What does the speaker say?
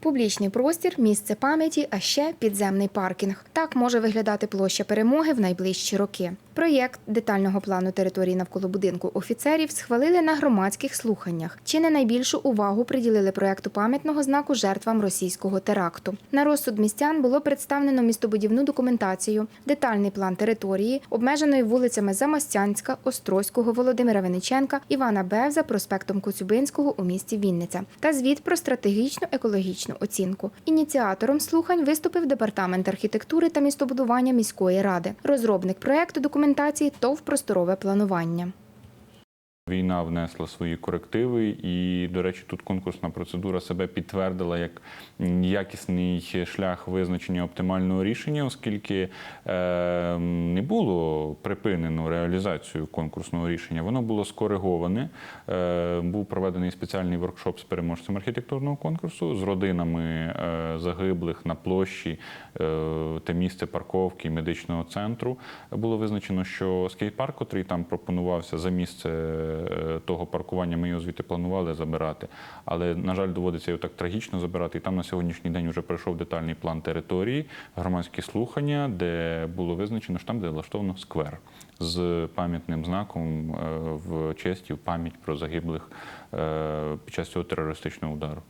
Публічний простір, місце пам'яті, а ще підземний паркінг. Так може виглядати площа перемоги в найближчі роки. Проєкт детального плану території навколо будинку офіцерів схвалили на громадських слуханнях. Чи не найбільшу увагу приділили проєкту пам'ятного знаку жертвам російського теракту. На розсуд містян було представлено містобудівну документацію, детальний план території, обмеженої вулицями Замостянська, Острозького, Володимира Вениченка, Івана Бевза, проспектом Коцюбинського у місті Вінниця та звіт про стратегічну екологічну оцінку. Ініціатором слухань виступив департамент архітектури та містобудування міської ради. Розробник проекту документації ТОВ просторове планування. Війна внесла свої корективи, і, до речі, тут конкурсна процедура себе підтвердила як якісний шлях визначення оптимального рішення, оскільки е, не було припинено реалізацію конкурсного рішення, воно було скориговане. Е, був проведений спеціальний воркшоп з переможцем архітектурного конкурсу з родинами е, загиблих на площі е, те місце парковки медичного центру. Було визначено, що скейт-парк, котрий там пропонувався за місце того паркування, ми його звідти планували забирати. Але, на жаль, доводиться його так трагічно забирати. І там на сьогоднішній день вже пройшов детальний план території, громадські слухання, де було визначено, що там, де влаштовано сквер з пам'ятним знаком е, в честі в пам'ять про загиблих е, під час цього терористичного удару.